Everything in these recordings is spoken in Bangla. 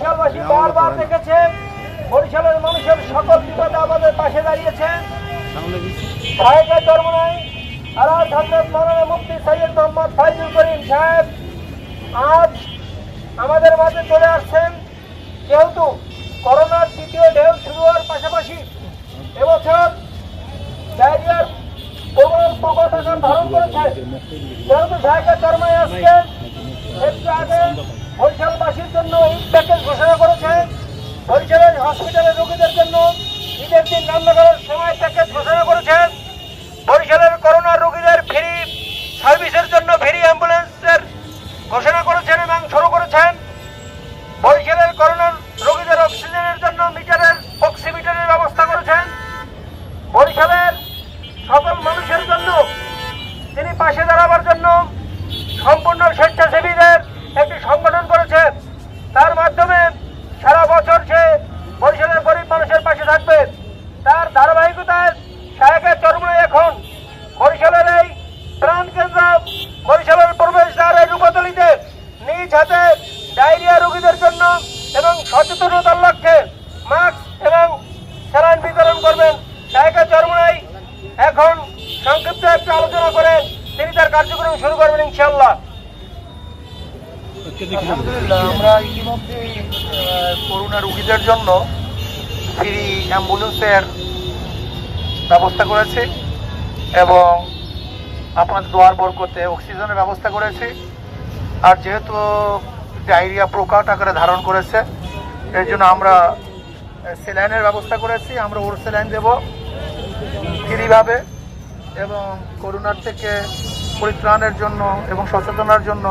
বরিশালবাসী বারবার দেখেছে বরিশালের মানুষের সকল বিপদে আমাদের পাশে দাঁড়িয়েছে। ভাইকে ধর্ম নাই আর হজরত মৌলানা মুফতি সৈয়দ মোহাম্মদ ফাইজুল করিম সাহেব আজ আমাদের মাঝে চলে আসছেন। যেহেতু করোনার তৃতীয় ঢেউ শুরু হওয়ার পাশাপাশি এবছর ডায়রিয়ার প্রবল প্রকট ধারণ করেছে। যেহেতু জায়গা চরমায় আজকে কার্যক্রম শুরু করবেন ইনশাল্লাহ আলহামদুলিল্লাহ আমরা ইতিমধ্যে করোনা রোগীদের জন্য ফ্রি অ্যাম্বুলেন্সের ব্যবস্থা করেছি এবং আপনাদের দোয়ার বরকতে অক্সিজেনের ব্যবস্থা করেছি। আর যেহেতু ডায়রিয়া প্রকাট আকারে ধারণ করেছে এর জন্য আমরা স্যালাইনের ব্যবস্থা করেছি। আমরা ওর স্যালাইন দেব ফ্রিভাবে এবং করোনার থেকে পরিত্রাণের জন্য এবং সচেতনার জন্য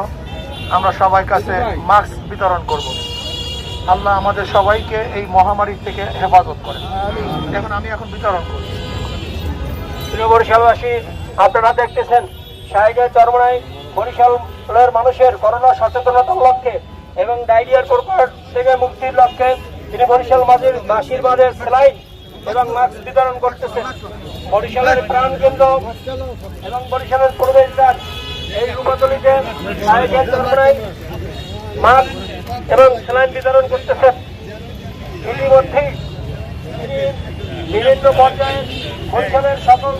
আমরা সবাই কাছে মাস্ক বিতরণ করব। আল্লাহ আমাদের সবাইকে এই মহামারী থেকে হেফাজত করে এখন আমি এখন বিতরণ প্রিয় বরিশালবাসী আপনারা দেখতেছেন সাহেবের চরমনাই বরিশালের মানুষের করোনা সচেতনতার লক্ষ্যে এবং ডায়রিয়ার প্রকট থেকে মুক্তির লক্ষ্যে তিনি বরিশাল মাঝের মাঝের সেলাইন এবং মাস্ক বিতরণ করতেছেন। বরিশালের প্রাণ কেন্দ্র এবং বরিশালের প্রবেশদ্বার এই রূপতলিতে মাস্ক এবং সেলাইন বিতরণ করতেছেন। ইতিমধ্যেই বিভিন্ন পর্যায়ে বরিশালের সকল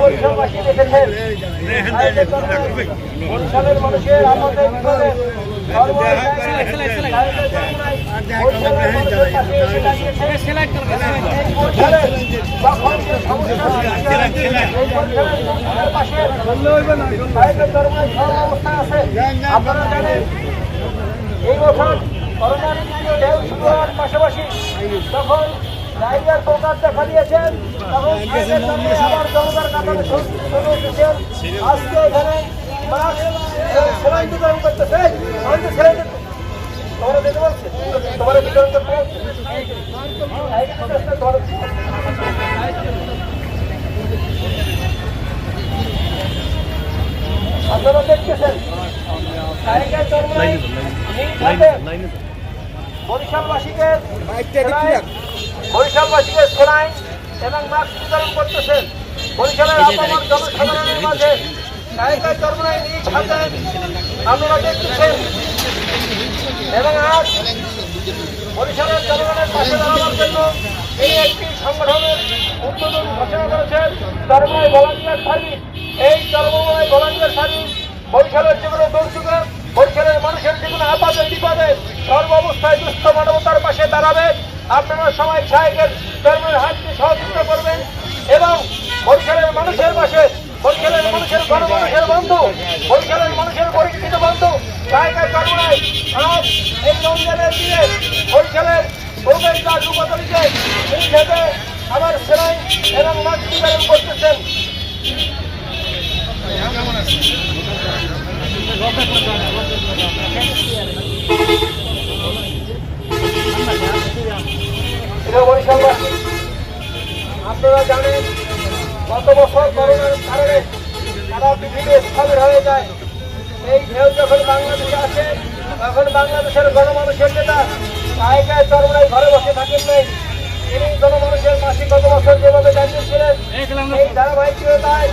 বরিশালবাসী দেখেছেন। বরিশালের মানুষের আমাদের এই পাশাপাশি তখন তখন আজকে এখানে মাস্ক সেলাই করতেছে আমি তো সেলাই দিতে- তোমরা দিতে বলছে তোমার বিতরণ করতে বলছে এই প্রচেষ্টা করো। আপনারা দেখতেছেন। সেলাইন, বরিশালবাসীকে সেলাইন এবং মাস্ক বিতরণ করতেছেন। বরিশালের আপামর জনসাধারণের মাঝে সাহেবের চরমায় নিজ হাতে আপনারা দেখতেছেন। এবং আজ বরিশালের জনগণের পাশে দাঁড়ানোর জন্য এই একটি সংগঠনের উদ্বোধন ঘোষণা করেছেন। চরমায় ভলান্টিয়ার সার্ভিস এই চরমময় ভলান্টিয়ার সার্ভিস বরিশালের যে কোনো দুর্যোগে বরিশালের মানুষের যে কোনো আপাতে বিপদে, সর্ব অবস্থায় দুস্থ মানবতার পাশে দাঁড়াবে। আপনারা সবাই সাহেবের ধর্মের হাতকে সহযোগিতা করবেন এবং বরিশালের মানুষের পাশে, বরিশালের মানুষের গণমানুষের বন্ধু, বরিশালের মানুষের পরিচিত বন্ধু সাহেবের কর্মরায় আজ এই রমজানের দিনে বরিশালের প্রবেশদ্বার রূপতলিতে তিনি থেকে আমার সেলাই এবং বিতরণ করতেছেন। আপনারা জানেন, গত বছর করোনার কারণে সারা পৃথিবী স্থবির হয়ে যায়। এই ঢেউ যখন বাংলাদেশে আসে, তখন বাংলাদেশের গণমানুষের নেতা জায়গায় চরমায় ঘরে বসে থাকেন নাই। তিনি গণমানুষের পাশে গত বছর যেভাবে দাঁড়িয়েছিলেন এই ধারাবাহিকতায়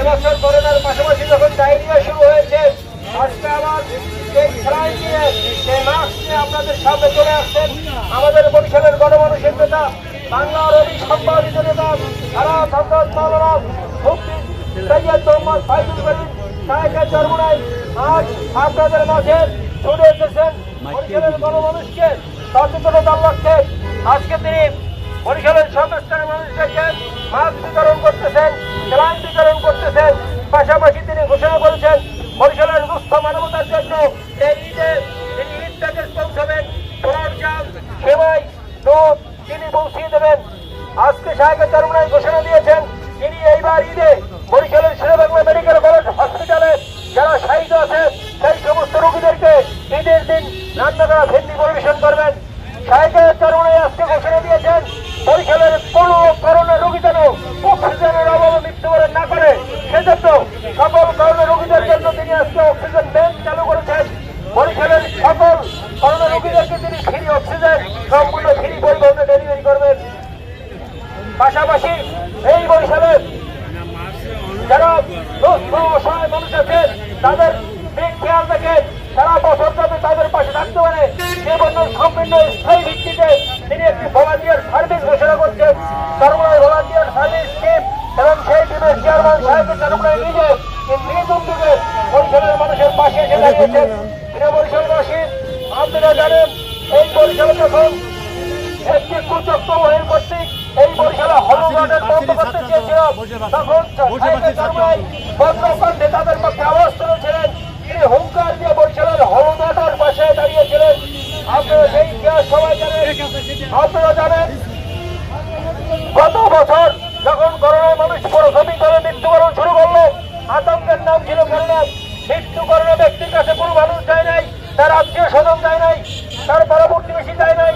এবছর করোনার পাশাপাশি যখন ডায়রিয়া শুরু হয়েছে আজকে আবার সেই সেলাই নিয়ে সেই মাস্ক নিয়ে আপনাদের সামনে চলে আসছেন আমাদের বরিশালের গণমানুষের নেতা, বাংলার অলি সম্পাদিত নেতা, সারা সম্রাট মাওলানা মুফতি সৈয়দ মোহাম্মদ ফাইজুল করিম সাহেবের চরমুনায় আজ আপনাদের মাঝে ছুটে এসেছেন। বরিশালের গণমানুষকে সচেতনতার লক্ষ্যে আজকে তিনি বরিশালের সর্বস্তরের মানুষদেরকে মাস্ক বিতরণ করতেছেন সেলাইন বিতরণ করতেছেন। পাশাপাশি তিনি ঘোষণা করেছেন বরিশালের সুস্থ মানবতার জন্য আজকে সাহেবের চরমনায় ঘোষণা দিয়েছেন তিনি এইবার ঈদে বরিশালের শেরেবাংলা মেডিকেল কলেজ হসপিটালে যারা শহীদ আছে সেই সমস্ত রোগীদেরকে ঈদের দিন রান্না করা ভেন্ডি পরিবেশন করবেন সাহেবের চরমনায় আজকে ঘোষণা দিয়েছেন বরিশালের কোনো করোনা রোগী যেন অক্সিজেনের অভাবে মৃত্যুবরণ না করে সেজন্য সকল করোনা রোগীদের জন্য তিনি আজকে অক্সিজেন ব্যাংক চালু করেছেন বরিশালের সকল করোনা রোগীদেরকে তিনি ফ্রি অক্সিজেন সম্পূর্ণ ফ্রি পরিবহনে ডেলিভারি করবেন পাশাপাশি এই বরিশালের যারা দুস্থ, অসহায় মানুষ আছে তাদের দিক খেয়াল রেখে সারা বছর যাতে তাদের পাশে থাকতে পারে, সে বছর সম্পূর্ণ স্থায়ী ভিত্তিতে তিনি একটি ভলান্টিয়ার সার্ভিস ঘোষণা করছেন। সর্বদাই ভলান্টিয়ার সার্ভিস স্কিম এবং সেই টিমের চেয়ারম্যান সাহেবের সর্বদাই নিজে উদ্যোগে বরিশালের মানুষের পাশে এসে দাঁড়িয়েছেন তিনি বরিশালবাসী আপনারা জানেন, এই বরিশালে যখন একটি কুচক্র কর্তৃক এই বন্ধ করতে তখন বন্ধকণ্ঠে তাদের পক্ষে আওয়াজ তুলেছিলেন তিনি হুঙ্কার দিয়ে হলগার্ডের পাশে দাঁড়িয়েছিলেন। আপনারা সেই ইতিহাস সবাই জানেন। আপনারা জানেন গত বছর যখন করোনায় মানুষ প্রথমই করে মৃত্যুবরণ শুরু করল আতঙ্কের নাম ছিল করোনা মৃত্যু করোনা ব্যক্তির কাছে কোনো মানুষ যায় নাই তার আত্মীয় স্বজন যায় নাই তার পরবর্তী বেশি যায় নাই।